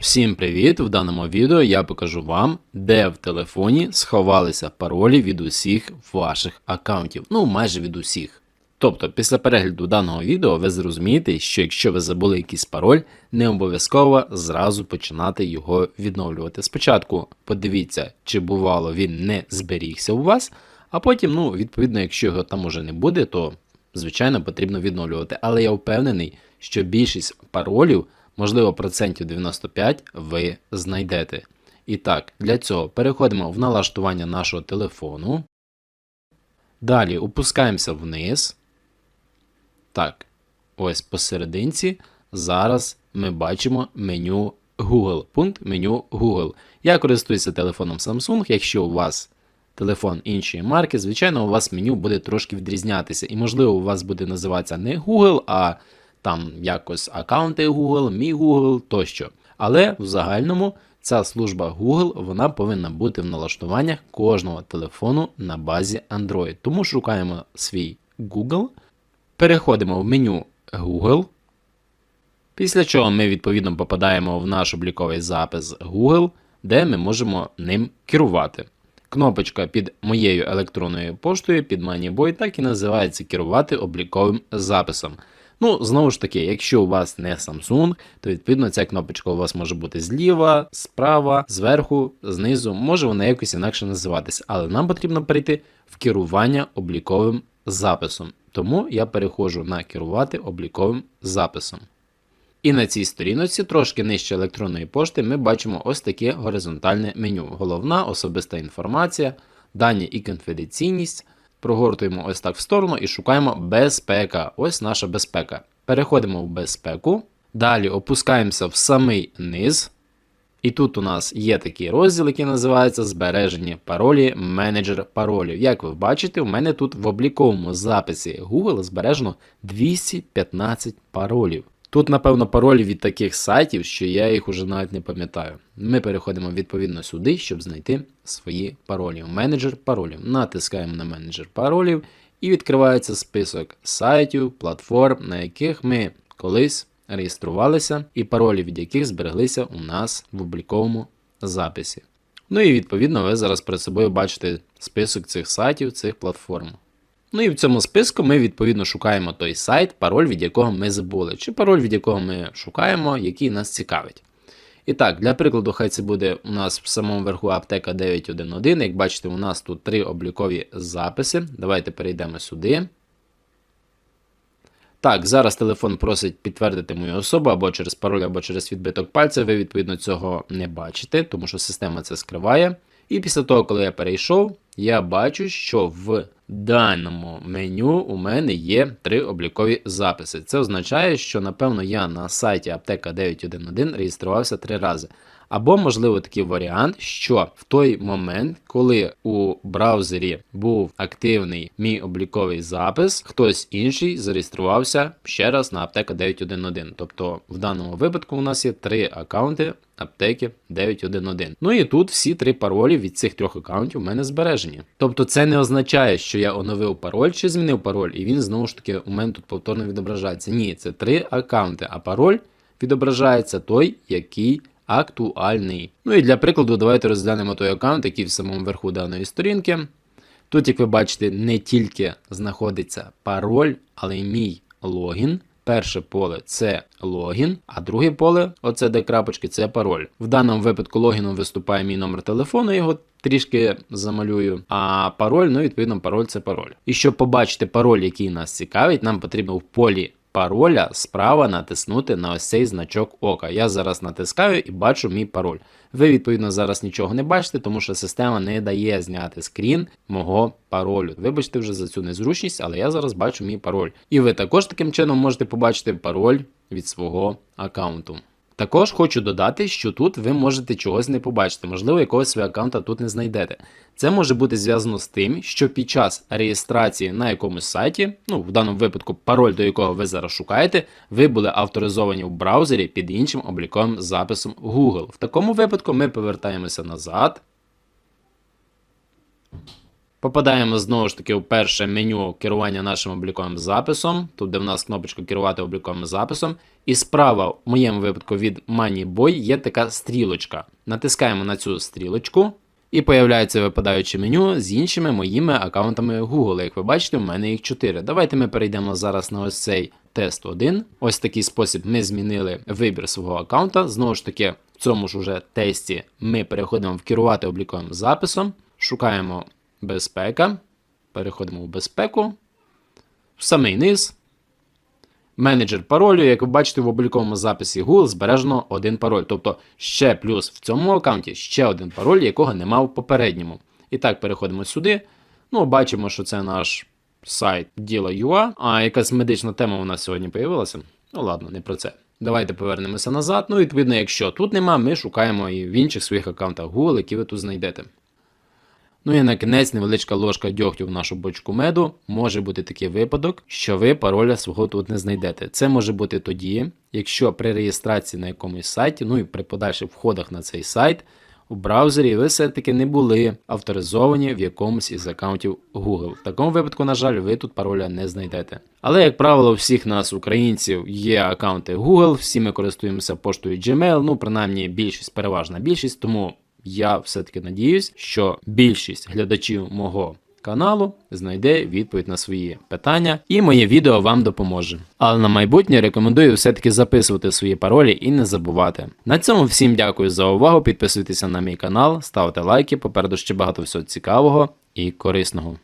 Всім привіт! В даному відео я покажу вам, де в телефоні сховалися паролі від усіх ваших аккаунтів. Ну, майже від усіх. Тобто, після перегляду даного відео ви зрозумієте, що якщо ви забули якийсь пароль, не обов'язково зразу починати його відновлювати. Спочатку подивіться, чи бувало він не зберігся у вас, а потім, ну, відповідно, якщо його там уже не буде, то звичайно потрібно відновлювати. Але я впевнений, що більшість паролів, можливо, процентів 95 ви знайдете. І так, для цього переходимо в налаштування нашого телефону. Далі опускаємося вниз. Так, ось посерединці. Зараз ми бачимо меню Google. Пункт меню Google. Я користуюся телефоном Samsung. Якщо у вас телефон іншої марки, звичайно, у вас меню буде трошки відрізнятися. І, можливо, у вас буде називатися не Google, а там якось аккаунти Google, мій Google тощо. Але в загальному ця служба Google вона повинна бути в налаштуваннях кожного телефону на базі Android. Тому шукаємо свій Google, переходимо в меню Google. Після чого ми відповідно попадаємо в наш обліковий запис Google, де ми можемо ним керувати. Кнопочка під моєю електронною поштою під MoneyBoy так і називається керувати обліковим записом. Ну, знову ж таки, якщо у вас не Samsung, то відповідно ця кнопочка у вас може бути зліва, справа, зверху, знизу, може вона якось інакше називатися, але нам потрібно перейти в керування обліковим записом. Тому я переходжу на керувати обліковим записом. І на цій сторіночці, трошки нижче електронної пошти, ми бачимо ось таке горизонтальне меню. Головна особиста інформація, дані і конфіденційність. Прогортуємо ось так в сторону і шукаємо безпека. Ось наша безпека. Переходимо в безпеку. Далі опускаємося в самий низ. І тут у нас є такий розділ, який називається Збережені паролі, менеджер паролів. Як ви бачите, у мене тут в обліковому записі Google збережено 215 паролів. Тут, напевно, паролі від таких сайтів, що я їх уже навіть не пам'ятаю. Ми переходимо відповідно сюди, щоб знайти свої паролі. Менеджер паролів. Натискаємо на менеджер паролів і відкривається список сайтів, платформ, на яких ми колись реєструвалися, і паролі від яких збереглися у нас в обліковому записі. Ну і відповідно ви зараз перед собою бачите список цих сайтів, цих платформ. Ну і в цьому списку ми відповідно шукаємо той сайт, пароль, від якого ми забули, чи пароль, від якого ми шукаємо, який нас цікавить. І так, для прикладу, хай це буде у нас в самому верху аптека 911. Як бачите, у нас тут три облікові записи. Давайте перейдемо сюди. Так, зараз телефон просить підтвердити мою особу або через пароль, або через відбиток пальця. Ви, відповідно, цього не бачите, тому що система це скриває. І після того, коли я перейшов, я бачу, що в даному меню у мене є три облікові записи. Це означає, що, напевно, я на сайті аптека 911 реєструвався три рази. Або, можливо, такий варіант, що в той момент, коли у браузері був активний мій обліковий запис, хтось інший зареєструвався ще раз на аптека 911. Тобто, в даному випадку у нас є три аккаунти аптеки 911. Ну і тут всі три паролі від цих трьох аккаунтів у мене збережені. Тобто, це не означає, що я оновив пароль чи змінив пароль, і він знову ж таки у мене тут повторно відображається. Ні, це три аккаунти, а пароль відображається той, який актуальний. Ну і для прикладу, давайте розглянемо той аккаунт, який в самому верху даної сторінки. Тут, як ви бачите, не тільки знаходиться пароль, але й мій логін. Перше поле це логін, а друге поле, оце де крапочки, це пароль. В даному випадку логіном виступає мій номер телефону, його трішки замалюю. А пароль, ну, відповідно, пароль це пароль. І щоб побачити пароль, який нас цікавить, нам потрібно в полі пароля справа натиснути на ось цей значок ока. Я зараз натискаю і бачу мій пароль. Ви, відповідно, зараз нічого не бачите, тому що система не дає зняти скрін мого паролю. Вибачте вже за цю незручність, але я зараз бачу мій пароль. І ви також таким чином можете побачити пароль від свого аккаунту. Також хочу додати, що тут ви можете чогось не побачити, можливо, якогось свого аккаунта тут не знайдете. Це може бути зв'язано з тим, що під час реєстрації на якомусь сайті, ну в даному випадку пароль, до якого ви зараз шукаєте, ви були авторизовані в браузері під іншим обліковим записом Google. В такому випадку ми повертаємося назад. Попадаємо знову ж таки в перше меню керування нашим обліковим записом, тут де в нас кнопочка керувати обліковим записом. І справа, в моєму випадку від MoneyBoy, є така стрілочка. Натискаємо на цю стрілочку, і появляється випадаюче меню з іншими моїми аккаунтами Google. Як ви бачите, у мене їх 4. Давайте ми перейдемо зараз на ось цей тест 1. Ось такий спосіб ми змінили вибір свого аккаунта. Знову ж таки, в цьому ж уже тесті ми переходимо в керувати обліковим записом, шукаємо безпека, переходимо в безпеку, в самий низ. Менеджер паролю, як ви бачите в обліковому записі Google, збережено один пароль. Тобто ще плюс в цьому аккаунті ще один пароль, якого нема в попередньому. І так, переходимо сюди. Ну, бачимо, що це наш сайт Діла.ua. А якась медична тема у нас сьогодні появилася. Ну ладно, не про це. Давайте повернемося назад. Ну, відповідно, якщо тут нема, ми шукаємо і в інших своїх аккаунтах Google, які ви тут знайдете. Ну і на кінець невеличка ложка дьогтю в нашу бочку меду. Може бути такий випадок, що ви пароля свого тут не знайдете. Це може бути тоді, якщо при реєстрації на якомусь сайті, ну і при подальших входах на цей сайт, у браузері ви все-таки не були авторизовані в якомусь із аккаунтів Google. В такому випадку, на жаль, ви тут пароля не знайдете. Але, як правило, у всіх нас, українців, є аккаунти Google, всі ми користуємося поштою Gmail, ну принаймні більшість, переважна більшість, тому я все-таки надіюсь, що більшість глядачів мого каналу знайде відповідь на свої питання, і моє відео вам допоможе. Але на майбутнє рекомендую все-таки записувати свої паролі і не забувати. На цьому всім дякую за увагу. Підписуйтеся на мій канал, ставте лайки, попереду ще багато всього цікавого і корисного.